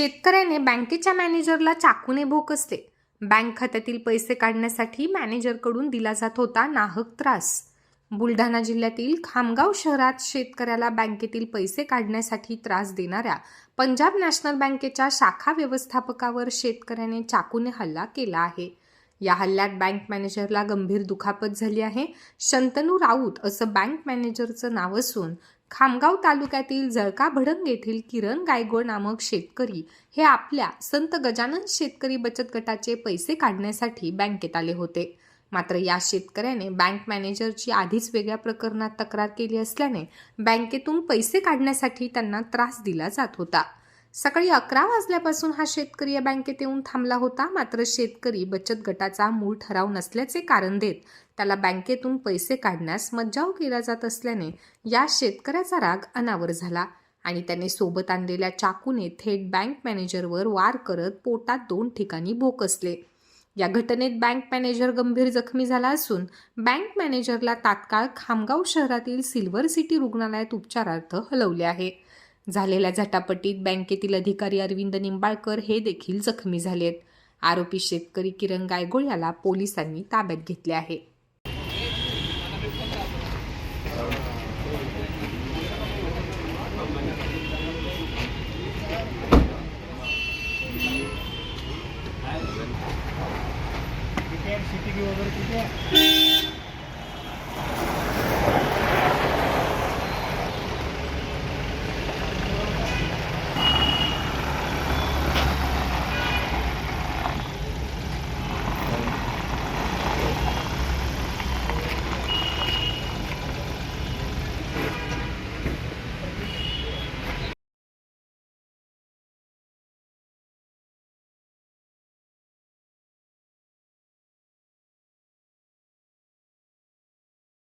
शेतकऱ्याने बँकेच्या मॅनेजरला चाकूने भोकसले. बँक खात्यातील पैसे काढण्यासाठी मॅनेजरकडून दिला जात होता नाहक त्रास. बुलढाणा जिल्ह्यातील खामगाव शहरात शेतकऱ्याला बँकेतील पैसे काढण्यासाठी त्रास देणाऱ्या पंजाब नॅशनल बँकेच्या शाखा व्यवस्थापकावर शेतकऱ्याने चाकूने हल्ला केला आहे. या हल्ल्यात बँक मॅनेजरला गंभीर दुखापत झाली आहे. शंतनू राऊत असं बँक मॅनेजरचं नाव असून खामगाव तालुक्यातील जळका भडंग येथील किरण गायगोळ नामक शेतकरी हे आपल्या संत गजानन शेतकरी बचत गटाचे पैसे काढण्यासाठी बँकेत आले होते. मात्र या शेतकऱ्याने बँक मॅनेजरची आधीच वेगळ्या प्रकरणात तक्रार केली असल्याने बँकेतून पैसे काढण्यासाठी त्यांना त्रास दिला जात होता. सकाळी अकरा वाजल्यापासून हा शेतकरी या बँकेत येऊन थांबला होता. मात्र शेतकरी बचत गटाचा मूळ ठराव नसल्याचे कारण देत त्याला बँकेतून पैसे काढण्यास मज्जाव केला जात असल्याने या शेतकऱ्याचा राग अनावर झाला आणि त्याने सोबत आणलेल्या चाकूने थेट बँक मॅनेजरवर वार करत पोटात दोन ठिकाणी भोकसले. या घटनेत बँक मॅनेजर गंभीर जखमी झाला असून बँक मॅनेजरला तात्काळ खामगाव शहरातील सिल्वर सिटी रुग्णालयात उपचारार्थ हलवले आहे. झालेल्या झटापटीत बँकेतील अधिकारी अरविंद निंबाळकर हे देखील जखमी झालेत आरोपी शेतकरी किरण गायगोळ याला पोलिसांनी ताब्यात घेतले आहे वगैरे आहे?